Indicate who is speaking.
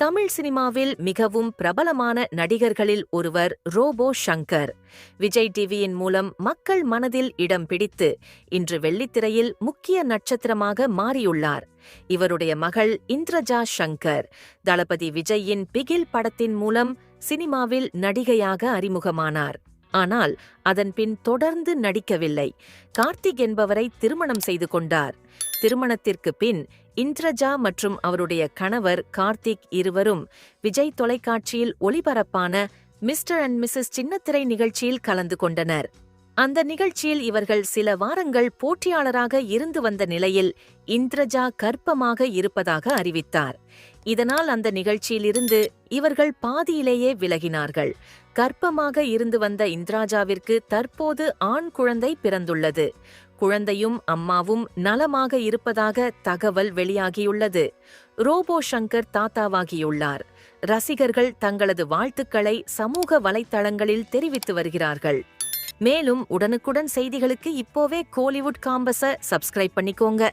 Speaker 1: தமிழ் சினிமாவில் மிகவும் பிரபலமான நடிகர்களில் ஒருவர் ரோபோ ஷங்கர். விஜய் டிவியின் மூலம் மக்கள் மனதில் இடம் பிடித்து இன்று வெள்ளித்திரையில் முக்கிய நட்சத்திரமாக மாறியுள்ளார். இவருடைய மகள் இந்திரஜா சங்கர் தளபதி விஜயின் பிகில் படத்தின் மூலம் சினிமாவில் நடிகையாக அறிமுகமானார். ஆனால் அதன் பின் தொடர்ந்து நடிக்கவில்லை. கார்த்திக் என்பவரை திருமணம் செய்து கொண்டார். திருமணத்திற்கு பின் இந்திரஜா மற்றும் அவருடைய கணவர் கார்த்திக் இருவரும் விஜய் தொலைக்காட்சியில் ஒளிபரப்பான மிஸ்டர் அண்ட் மிஸ்ஸஸ் சின்னத்திரை நிகழ்ச்சியில் கலந்து கொண்டனர். அந்த நிகழ்ச்சியில் இவர்கள் சில வாரங்கள் போட்டியாளராக இருந்து வந்த நிலையில் இந்திரஜா கர்ப்பமாக இருப்பதாக அறிவித்தார். இதனால் அந்த நிகழ்ச்சியிலிருந்து இவர்கள் பாதியிலேயே விலகினார்கள். கர்ப்பமாக இருந்து வந்த இந்திராஜாவிற்கு தற்போது ஆண் குழந்தை பிறந்துள்ளது. குழந்தையும் அம்மாவும் நலமாக இருப்பதாக தகவல் வெளியாகியுள்ளது. ரோபோ சங்கர் தாத்தாவாகியுள்ளார். ரசிகர்கள் தங்களது வாழ்த்துக்களை சமூக வலைத்தளங்களில் தெரிவித்து வருகிறார்கள். மேலும் உடனுக்குடன் செய்திகளுக்கு இப்போவே கோலிவுட் காம்பஸ சப்ஸ்கிரைப் பண்ணிக்கோங்க.